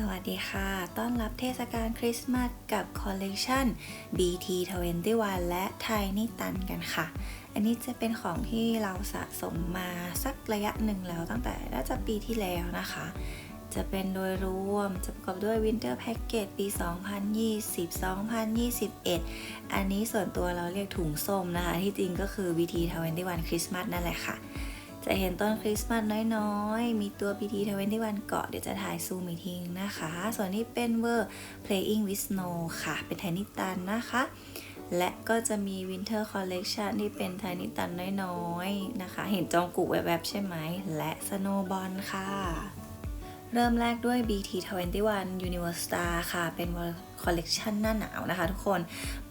สวัสดีค่ะ ต้อนรับเทศกาลคริสต์มาสกับคอลเลกชัน BT21 และไทนี่ตันกันค่ะ อันนี้จะเป็นของที่เราสะสมมาสักระยะหนึ่งแล้วตั้งแต่น่าจะปีที่แล้วนะคะ จะเป็นโดยรวมจะประกอบด้วย Winter Package ปี 2020-2021 อันนี้ส่วนตัวเราเรียกถุงส้มนะคะ ที่จริงก็คือ BT21 คริสต์มาสนั่นแหละค่ะ จะเห็นต้นคริสต์มาสน้อยๆ มีตัวพีทีเกาะเดี๋ยวจะถ่ายซูมอีกทีนึงนะคะ ส่วนนี้เป็นเวอร์ Playing with Snow ค่ะ เป็นไทนิตันนะคะ และก็จะมี Winter Collection ที่เป็นไทนิตันน้อยๆ นะคะ เห็นจองกุแวบๆ ใช่ไหม และ Snowball ค่ะ เริ่มแรกด้วย BT21 Universe Star ค่ะ เป็นคอลเลกชันหน้าหนาวนะคะทุกคน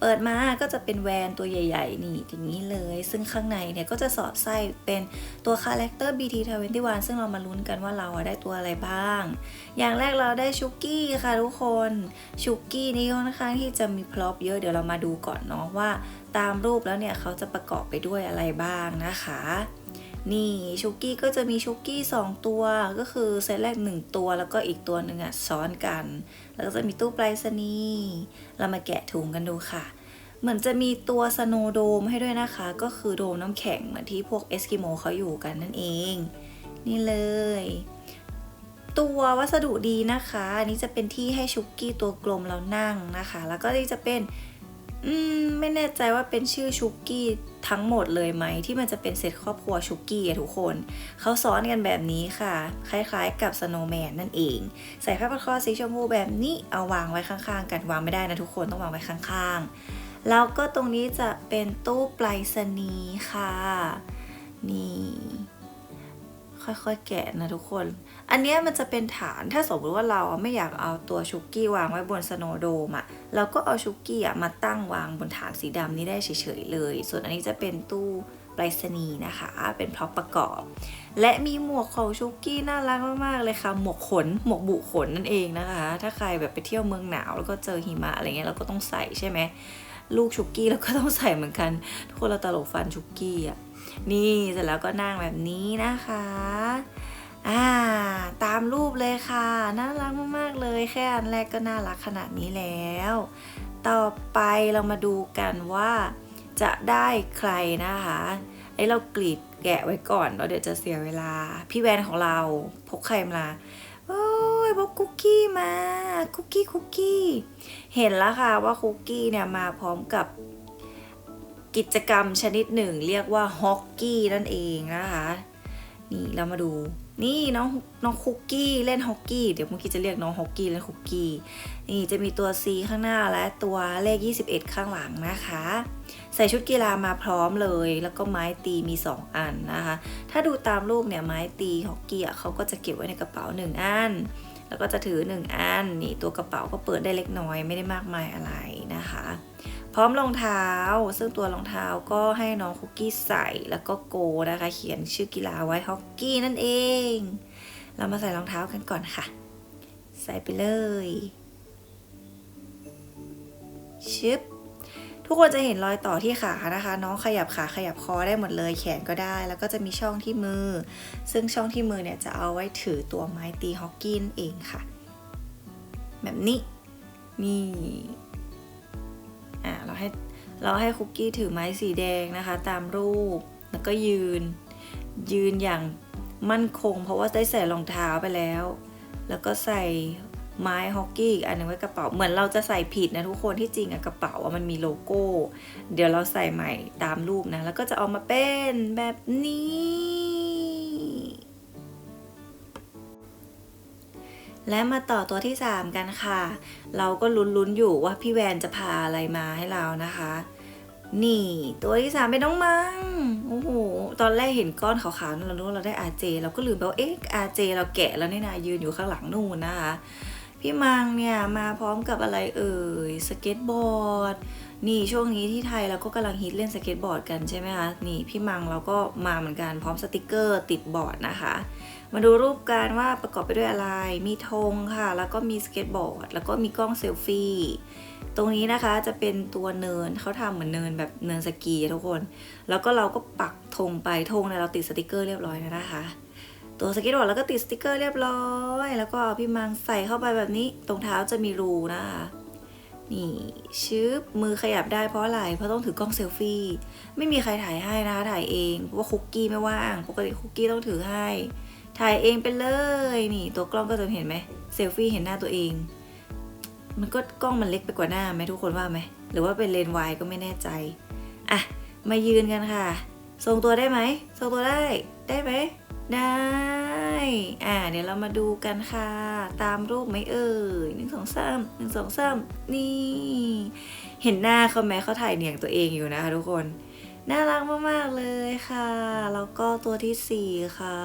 เปิดมาก็จะเป็นแวนตัวใหญ่ ๆ นี่อย่างนี้เลย ซึ่งข้างในเนี่ยก็จะสอดไส้เป็นตัวคาแรคเตอร์ BT21 ซึ่งเรามาลุ้นกันว่าเราได้ตัวอะไรบ้าง อย่างแรกเราได้ชุกกี้ค่ะทุกคน ชุกกี้นี่ค่อนข้างที่จะมีพร็อพเยอะ เดี๋ยวเรามาดูก่อนเนาะว่า ตามรูปแล้วเนี่ยเขาจะประกอบไปด้วยอะไรบ้างนะคะ นี่ชุกกี้ก็จะมีชุกกี้ 2 ตัว ก็คือเซตแรก 1 ตัว แล้วก็อีกตัวหนึ่งอะซ้อนกัน แล้วก็จะมีตู้ไปรษณีย์เรามาแกะถุงกันดูค่ะ เหมือนจะมีตัวสโนโดมให้ด้วยนะคะ ก็คือโดมน้ำแข็งเหมือนที่พวกเอสกิโมเขาอยู่กันนั่นเอง นี่เลย ตัววัสดุดีนะคะ อันนี้จะเป็นที่ให้ชุกกี้ตัวกลมเรานั่งนะคะ แล้วก็นี่จะเป็น อืมไม่แน่ใจว่าเป็นชื่อชุกกี้ ทั้งหมดเลยไหมที่มันจะเป็นเซตครอบครัวชุกกี้อะทุกคนเขาซ้อนกันแบบนี้ค่ะ คล้ายๆกับสโนว์แมนนั่นเอง ใส่ผ้าพันคอสีชมพูแบบนี้เอาวางไว้ข้างๆ กันวางไม่ได้นะทุกคนต้องวางไว้ข้างๆ แล้วก็ตรงนี้จะเป็นตู้ไปรษณีย์ค่ะ นี่ ค่อยๆแกะนะทุกคน อันนี้มันจะเป็นฐานถ้าสมมติว่าเราไม่อยากเอาตัวชุกกี้วางไว้บนสโนโดมอะเราก็เอาชุกกี้อะมาตั้งวางบนฐานสีดำนี้ได้เฉยๆเลย ส่วนอันนี้จะเป็นตู้ไปรษณีย์นะคะ เป็นพร็อพประกอบ และมีหมวกของชุกกี้น่ารักมากๆเลยค่ะ หมวกขน หมวกบุขนนั่นเองนะคะ ถ้าใครแบบไปเที่ยวเมืองหนาวแล้วก็เจอหิมะอะไรเงี้ยเราก็ต้องใส่ใช่ไหม ลูกชุกกี้เราก็ต้องใส่เหมือนกัน ทุกคนเราตลกฟันชุกกี้อะนี่เสร็จแล้วก็นั่งแบบนี้นะคะ อ่าตามรูปเลยค่ะ น่ารักมากๆเลย แค่อันแรกก็น่ารักขนาดนี้แล้ว ต่อไปเรามาดูกันว่า จะได้ใครนะคะไอ้เรากรีดแกะไว้ก่อนแล้วเดี๋ยวจะเสียเวลา พี่แวนของเราพกใครมาโอ้ยพกคุกกี้มาคุกกี้คุกกี้เห็นแล้วค่ะว่าคุกกี้เนี่ยมาพร้อมกับกิจกรรมชนิดหนึ่ง เรียกว่าฮอกกี้นั่นเองนะคะ นี่เรามาดู นี่น้องน้องคุกกี้เล่นฮอกกี้ เดี๋ยวเมื่อกี้จะเรียกน้องฮอกกี้เล่นคุกกี้ นี่จะมีตัว C ข้างหน้าและตัวเลข 21 ข้างหลังนะคะ ใส่ชุดกีฬามาพร้อมเลย แล้วก็ไม้ตีมี 2 อันนะคะ ถ้าดูตามรูปเนี่ยไม้ตีฮอกกี้เขาก็จะเก็บไว้ในกระเป๋า 1 อัน แล้วก็จะถือ 1 อันนี่ตัวกระเป๋าก็เปิดได้เล็กน้อยไม่ได้มากมายอะไรนะคะ พร้อมรองเท้า ซึ่งตัวรองเท้าก็ให้น้องคุกกี้ใส่แล้วก็โกนะคะ เขียนชื่อกีฬาไว้ฮอกกี้นั่นเอง เรามาใส่รองเท้ากันก่อนค่ะ ใส่ไปเลยชึบ ทุกคนจะเห็นรอยต่อที่ขานะคะ น้องขยับขาขยับคอได้หมดเลย แขนก็ได้ แล้วก็จะมีช่องที่มือ ซึ่งช่องที่มือเนี่ยจะเอาไว้ถือตัวไม้ตีฮอกกี้นั่นเองค่ะ แบบนี้ นี่อะเราให้เราให้คุกกี้ถือไม้สีแดงนะคะ ตามรูปแล้วก็ยืน ยืนอย่างมั่นคง เพราะว่าได้ใส่รองเท้าไปแล้ว แล้วก็ใส่ ไม้ฮอกกี้อีกอันนึงไว้กระเป๋าเหมือนเราจะใส่ผิดนะทุกคนที่จริงอะกระเป๋าอะมันมีโลโก้ เดี๋ยวเราใส่ใหม่ตามรูปนะ แล้วก็จะออกมาเป็นแบบนี้ และมาต่อตัวที่ 3 กันค่ะ เราก็ลุ้นๆอยู่ว่าพี่แวนจะพาอะไรมาให้เรานะคะ นี่ตัวที่สามเป็นน้องมังโอ้โหตอนแรกเห็นก้อนขาวๆนั่นเรารู้เราได้อาเจเราก็ลืมไปว่าเอ๊ะอาเจเราแกะแล้วนี่นายืนอยู่ข้างหลังนู่นนะคะ พี่มังเนี่ยมาพร้อมกับอะไรเอ่ยสเก็ตบอร์ดนี่ช่วงนี้ที่ไทยเราก็กำลังฮิตเล่นสเก็ตบอร์ดกันใช่ไหมคะนี่พี่มังเราก็มาเหมือนกันพร้อมสติกเกอร์ติดบอร์ดนะคะ มาดูรูปกันว่าประกอบไปด้วยอะไร มีธงค่ะ แล้วก็มีสเก็ตบอร์ดแล้วก็มีกล้องเซลฟี่ตรงนี้นะคะจะเป็นตัวเนินเขาทำเหมือนเนินแบบเนินสกีทุกคน แล้วก็เราก็ปักธงไปธงเนี่ยเราติดสติกเกอร์เรียบร้อยแล้วนะคะ ตัวสเก็ตบอร์ดแล้วก็ติดสติกเกอร์เรียบร้อย แล้วก็เอาพี่มังใส่เข้าไปแบบนี้ ตรงเท้าจะมีรูนะคะนี่ชืบมือขยับได้เพราะอะไร เพราะต้องถือกล้องเซลฟี่ ไม่มีใครถ่ายให้นะคะถ่ายเองเพราะว่าคุกกี้ไม่ว่าง ปกติคุกกี้ต้องถือให้ ถ่ายเองไปเลย นี่ตัวกล้องก็จะเห็นไหมเซลฟี่เห็นหน้าตัวเอง มันก็กล้องมันเล็กไปกว่าหน้าไหมทุกคนว่าไหม หรือว่าเป็นเลนส์วายก็ไม่แน่ใจ อะ มายืนกันค่ะ ทรงตัวได้ไหม ทรงตัวได้ ได้ไหม ได้ อ่า เดี๋ยวเรามาดูกันค่ะ ตามรูปไหมเอ่ยหนึ่งสองสามหนึ่งสองสามนี่ เห็นหน้าเขาไหมเขาถ่ายเหนียงตัวเองอยู่นะคะทุกคน น่ารักมากๆเลยค่ะ แล้วก็ตัวที่สี่ค่ะ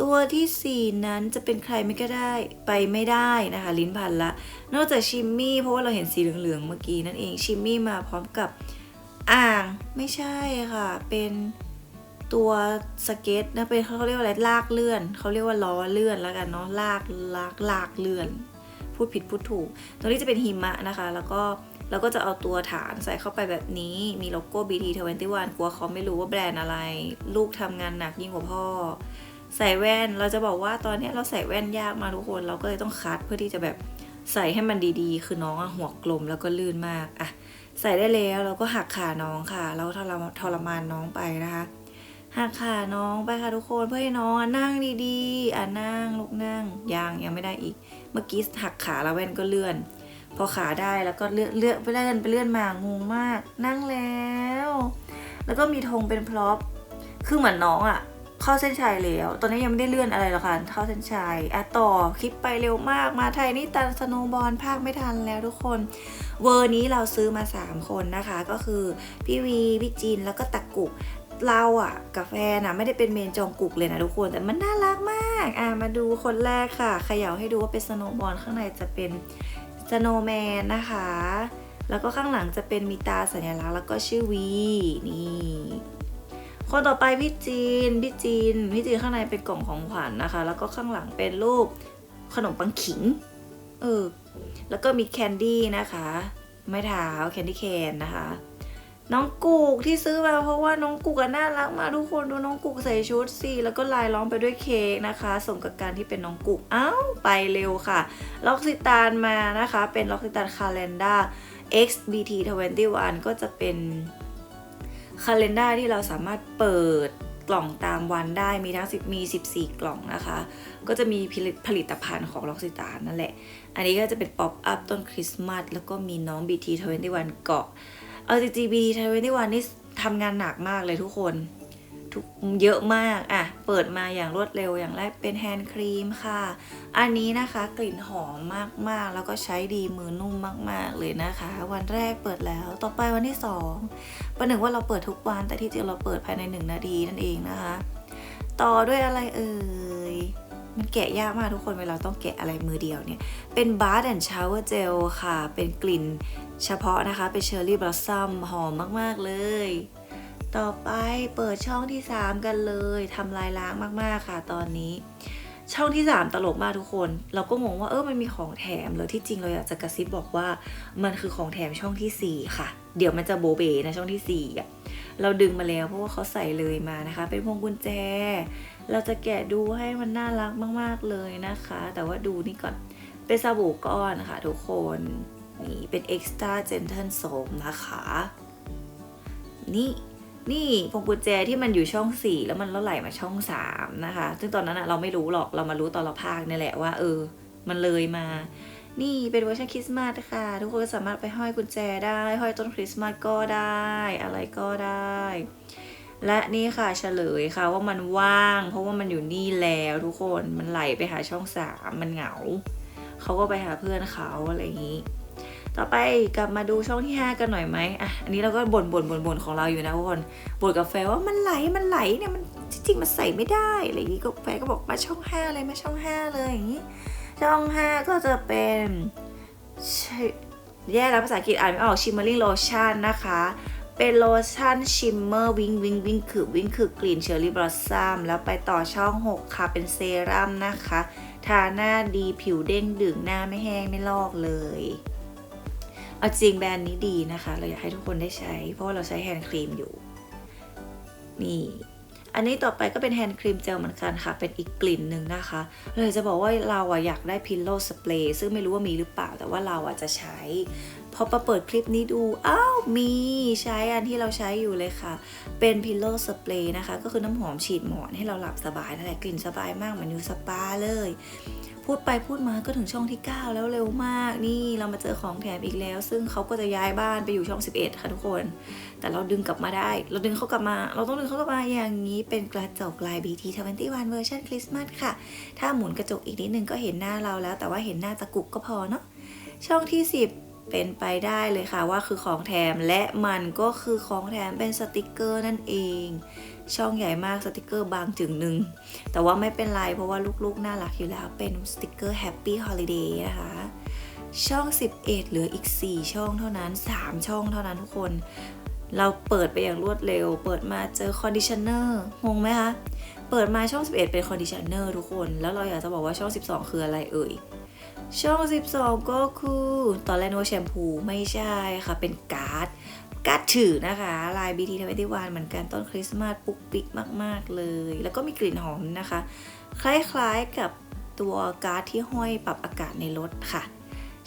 ตัวที่สี่นั้นจะเป็นใครไม่ก็ได้ไปไม่ได้นะคะ ลิ้นพันละ นอกจากชิมมี่เพราะว่าเราเห็นสีเหลืองๆเมื่อกี้นั่นเองชิมมี่มาพร้อมกับอ่างไม่ใช่ค่ะ เป็น ตัวสเก็ตนะเป็นเขาเรียกว่าอะไรลากเลื่อนเขาเรียกว่าล้อเลื่อนแล้วกันเนาะลากลากลากเลื่อน พูดผิดพูดถูกตัวนี้จะเป็นหิมะนะคะ แล้วก็เราก็จะเอาตัวฐานใส่เข้าไปแบบนี้มีโลโก้ BT21 กลัวเขาไม่รู้ว่าแบรนด์อะไร ลูกทำงานหนักยิ่งกว่าพ่อ ใส่แว่นเราจะบอกว่าตอนนี้เราใส่แว่นยากมาทุกคน เราก็เลยต้องคัดเพื่อที่จะแบบใส่ให้มันดีๆ คือน้องหัวกลมแล้วก็ลื่นมากอะใส่ได้แล้วเราก็หักขาน้องค่ะแล้วทรมาทรมานน้องไปนะคะ หักขาน้องไปค่ะทุกคนเพื่อให้น้องนั่งดีๆ อะนั่งลุกนั่งยังยังไม่ได้อีก เมื่อกี้หักขาแล้วแว่นก็เลื่อน พอขาได้แล้วก็เลื่อนเลื่อนไปเลื่อนไปเลื่อนมางงมาก นั่งแล้ว แล้วก็มีธงเป็นพร็อพคือเหมือนน้องอะเข้าเส้นชัยแล้ว ตอนนี้ยังไม่ได้เลื่อนอะไรหรอกค่ะเข้าเส้นชัยอะต่อคลิปไปเร็วมากมาไทยนี่ตันสโนบอลภาคไม่ทันแล้วทุกคน เวอร์นี้เราซื้อมา 3 คนนะคะ ก็คือพี่วี พี่จินแล้วก็ตักกุก เราอะกับแฟนอะไม่ได้เป็นเมนจองกุกเลยนะทุกคนแต่มันน่ารักมากอะมาดูคนแรกค่ะเขย่าให้ดูว่าเป็นสโนว์บอลข้างในจะเป็นสโนว์แมนนะคะ แล้วก็ข้างหลังจะเป็นมีตาสัญลักษณ์แล้วก็ชื่อวีนี่คนต่อไปพี่จีนพี่จีนพี่จีนข้างในเป็นกล่องของขวัญนะคะ แล้วก็ข้างหลังเป็นรูปขนมปังขิงเออแล้วก็มีแคนดี้นะคะ ไม้เท้าแคนดี้แคนนะคะ น้องกุกที่ซื้อมาเพราะว่าน้องกุกน่ารักมากทุกคนดูน้องกุกใส่ชุดสิแล้วก็ลายล้อมไปด้วยเค้กนะคะสมกับการที่เป็นน้องกุกอ้าวไปเร็วค่ะ ล็อกซิตานมานะคะ เป็นล็อกซิตานคาเลนดา XBT21 ก็จะเป็นคาเลนดาที่เราสามารถเปิดกล่องตามวันได้มีทั้ง10มี 14 กล่องนะคะ ก็จะมีผลิตผลิตภัณฑ์ของล็อกซิตานนั่นแหละ อันนี้ก็จะเป็นป๊อปอัพต้นคริสต์มาสแล้วก็มีน้อง BT21 เกาะ เอาจริงๆ BT21 นี่ทำงานหนักมากเลยทุกคนทุกเยอะมากอะเปิดมาอย่างรวดเร็วอย่างแรกเป็นแฮนด์ครีมค่ะ อันนี้นะคะกลิ่นหอมมากๆ แล้วก็ใช้ดีมือนุ่มมาก ๆ เลยนะคะ วันแรกเปิดแล้วต่อไปวันที่สองประหนึ่งว่าเราเปิดทุกวันแต่ที่จริงเราเปิดภายในหนึ่งนาทีนั่นเองนะคะ ต่อด้วยอะไรเอ่ยมันแกะยากมากทุกคนเวลาต้องแกะอะไรมือเดียวเนี่ย เป็น Bath and Shower Gel ค่ะ เป็นกลิ่น เฉพาะนะคะเป็นเชอร์รี่บลอสซัมหอมมากๆเลย ต่อไปเปิดช่องที่ 3 กันเลยทำลายล้างมากๆค่ะตอนนี้ ช่องที่ 3 ตลกมากทุกคน เราก็งงว่าเออมันมีของแถมเลยที่จริงเราอยากจะกระซิบบอกว่ามันคือของแถมช่องทีสี่ 4 ค่ะ เดี๋ยวมันจะโบเบนะช่องที่4อะเราดึงมาแล้วเพราะว่าเขาใส่เลยมานะคะ เป็นพวงกุญแจ เราจะแกะดูให้มันน่ารักมาก ๆเลยนะคะ แต่ว่าดูนี่ก่อนเป็นสบู่ก้อนค่ะทุกคน นี่เป็น extra gentle soap นะคะ นี่นี่พวงกุญแจที่มันอยู่ช่อง 4 แล้วมันแล้วไหลมาช่อง 3 นะคะ ซึ่งตอนนั้นเราไม่รู้หรอกเรามารู้ตอนเราพากันี่แหละว่า เออ มันเลยมา นี่เป็นเวอร์ชันคริสต์มาสค่ะ ทุกคนสามารถไปห้อยกุญแจได้ ห้อยต้นคริสต์มาสก็ได้ อะไรก็ได้ และนี่ค่ะเฉลยค่ะว่ามันว่าง เพราะว่ามันอยู่นี่แล้วทุกคนมันไหลไปหาช่องสามมันเหงาเขาก็ไปหาเพื่อนเขาอะไรอย่างนี้ ต่อไปกลับมาดูช่องที่ 5 กันหน่อยไหมอะอันนี้เราก็บ่นบ่นบ่นบ่นของเราอยู่นะทุกคนบ่นกับแฟนว่ามันไหลมันไหลเนี่ยมันจริงๆมันใส่ไม่ได้อะไรอย่างนี้ก็แฟนก็บอกมาช่อง 5 เลยมาช่อง 5 เลยอย่างนี้ ช่อง 5 ก็จะเป็นแย่แล้วภาษาอังกฤษอ่านไม่ออก shimmering lotion นะคะเป็นโลชั่นชิมเมอร์วิงวิงวิงคือวิงคือกลิ่นเชอร์รี่บลอสซัมแล้วไปต่อช่อง 6 ค่ะ เป็นเซรั่มนะคะ ทาหน้าดีผิวเด้งดึงหน้าไม่แห้งไม่ลอกเลย เอาจริงแบรนด์นี้ดีนะคะ เราอยากให้ทุกคนได้ใช้ เพราะว่าเราใช้แฮนด์ครีมอยู่ นี่ อันนี้ต่อไปก็เป็นแฮนด์ครีมเจลเหมือนกันค่ะ เป็นอีกกลิ่นหนึ่งนะคะเลยจะบอกว่าเราอะอยากได้พิลโลสเปรย์ซึ่งไม่รู้ว่ามีหรือเปล่า แต่ว่าเราอะจะใช้พอมาเปิดคลิปนี้ดู อ้าว มีใช้อันที่เราใช้อยู่เลยค่ะ เป็นพิลโลสเปรย์นะคะ ก็คือน้ำหอมฉีดหมอนให้เราหลับสบายนั่นแหละกลิ่นสบายมากเหมือนอยู่สปาเลย พูดไปพูดมาก็ถึงช่องที่ 9 แล้วเร็วมากนี่เรามาเจอของแถมอีกแล้ว ซึ่งเขาก็จะย้ายบ้านไปอยู่ช่อง 11 ค่ะทุกคน แต่เราดึงกลับมาได้ เราดึงเขากลับมา เราต้องดึงเขากลับมาอย่างนี้เป็นกระจกลาย BT 21 เวอร์ชันคริสต์มาสค่ะ ถ้าหมุนกระจกอีกนิดนึงก็เห็นหน้าเราแล้ว แต่ว่าเห็นหน้าตะกุกก็พอเนาะช่องที่ 10เป็นไปได้เลยค่ะว่าคือของแถมและมันก็คือของแถมเป็นสติกเกอร์นั่นเอง ช่องใหญ่มากสติกเกอร์บางจึงหนึ่ง แต่ว่าไม่เป็นไรเพราะว่าลูกๆ น่ารักอยู่แล้ว เป็นสติกเกอร์ Happy Holiday นะคะ ช่อง 11 เหลืออีก 4 ช่องเท่านั้น 3 ช่องเท่านั้นทุกคน เราเปิดไปอย่างรวดเร็ว เปิดมาเจอคอนดิชเนอร์งงไหมคะ เปิดมาช่อง 11 เป็นคอนดิชเนอร์ทุกคน แล้วเราอยากจะบอกว่าช่อง 12 คืออะไรเอ่ยช่อง 12 ก็คือ ตอนแรกนึกว่าแชมพูไม่ใช่ค่ะ เป็นการ์ด การ์ดถือนะคะลาย BT 21เหมือนกันต้นคริสต์มาสปุ๊กปิ๊กมาก ๆ เลย แล้วก็มีกลิ่นหอมนะคะ คล้ายๆกับตัวการ์ดที่ห้อยปรับอากาศในรถค่ะ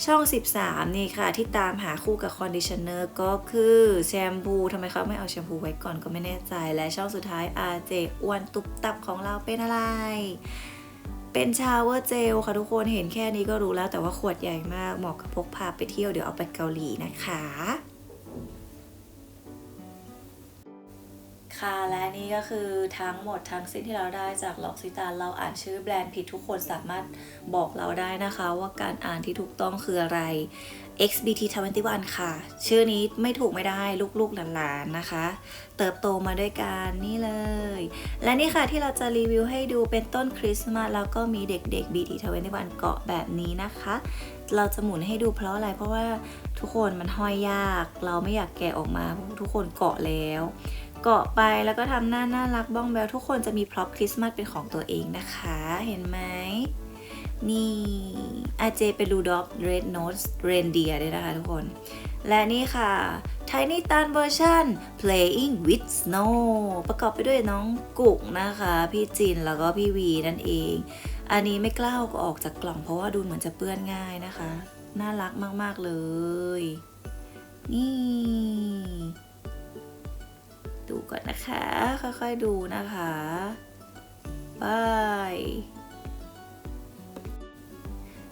ช่อง 13 นี่ค่ะ ที่ตามหาคู่กับคอนดิชเนอร์ก็คือแชมพูทำไมเขาไม่เอาแชมพูไว้ก่อนก็ไม่แน่ใจ และช่องสุดท้าย RJ อ้วนตุบตับของเราเป็นอะไร เป็นชาวเวอร์เจลค่ะทุกคนเห็นแค่นี้ก็รู้แล้วแต่ว่าขวดใหญ่มากเหมาะกับพกพาไปเที่ยวเดี๋ยวเอาไปเกาหลีนะคะ ค่ะและนี่ก็คือทั้งหมดทั้งสิ้นที่เราได้จากล็อกซิตานเราอ่านชื่อแบรนด์ผิดทุกคนสามารถบอกเราได้นะคะ ว่าการอ่านที่ถูกต้องคืออะไร XBT 21ค่ะ ชื่อนี้ไม่ถูกไม่ได้ลูกๆหลานๆนะคะ เติบโตมาด้วยกันนี่เลย และนี่ค่ะที่เราจะรีวิวให้ดูเป็นต้นคริสต์มาสแล้วก็มีเด็กๆ BT 21เกาะแบบนี้นะคะ เราจะหมุนให้ดูเพราะอะไรเพราะว่าทุกคนมันห้อยยาก เราไม่อยากแกะออกมาเพราะทุกคนเกาะแล้ว เกาะไปแล้วก็ทำหน้าน่ารักบ้องแบวทุกคนจะมีพร็อพคริสต์มาสเป็นของตัวเองนะคะ เห็นไหมนี่อาเจเป็นรูดอฟเรดโนสเรนเดียด้วยนะคะทุกคน และนี่ค่ะ Tiny Tan Version Playing with Snow ประกอบไปด้วยน้องกุกนะคะ พี่จินแล้วก็พี่วีนั่นเอง อันนี้ไม่กล้าเอาออกจากกล่องเพราะว่าดูเหมือนจะเปื้อนง่ายนะคะ น่ารักมาก ๆ เลย นี่ ดูก่อนนะคะ ค่อยๆดูนะคะบาย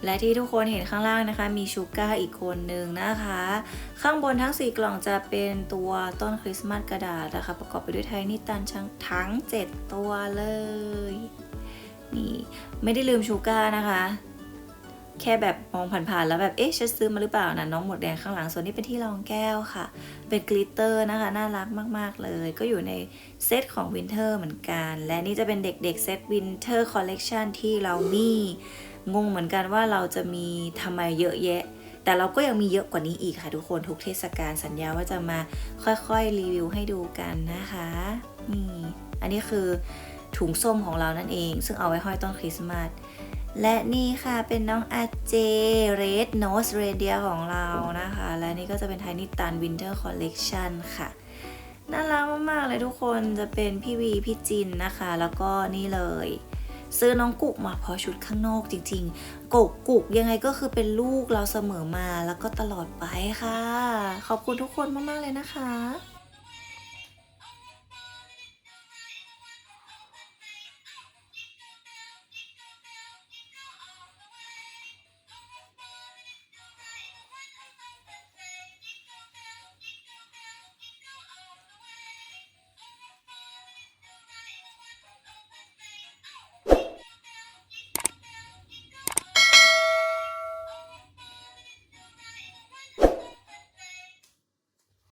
และที่ทุกคนเห็นข้างล่างนะคะ มีชูก้าอีกคนหนึ่งนะคะ ข้างบนทั้ง 4 กล่องจะเป็นตัวต้นคริสต์มาสกระดาษนะคะ ประกอบไปด้วยไทนี่ตันทั้ง 7 ตัวเลย นี่ ไม่ได้ลืมชูก้านะคะ แค่แบบมองผ่านๆแล้วแบบเอ๊ะฉันซื้อมาหรือเปล่านะน้องหมดแดงข้างหลังส่วนนี้เป็นที่รองแก้วค่ะ เป็นกลิตเตอร์นะคะ น่ารักมากๆเลย ก็อยู่ในเซตของวินเทอร์เหมือนกัน และนี่จะเป็นเด็กๆเซตวินเทอร์คอลเลกชันที่เรามีงงเหมือนกันว่าเราจะมีทำไมเยอะแยะ แต่เราก็ยังมีเยอะกว่านี้อีกค่ะทุกคนทุกเทศกาลสัญญาว่าจะมาค่อยๆรีวิวให้ดูกันนะคะนี่อันนี้คือถุงส้มของเรานั่นเอง ซึ่งเอาไว้ห้อยต้นคริสต์มาส และนี่ค่ะเป็นน้องอาเจเรดโนสเรเดียของเรานะคะ และนี่ก็จะเป็นไทนิตันวินเทอร์คอลเลกชันค่ะน่ารักมากๆเลยทุกคนจะเป็นพี่วีพี่จินนะคะ แล้วก็นี่เลย ซื้อน้องกุกมาเพราะชุดข้างนอกจริงๆกุกกุกยังไงก็คือเป็นลูกเราเสมอมาแล้วก็ตลอดไปค่ะ ขอบคุณทุกคนมากๆเลยนะคะ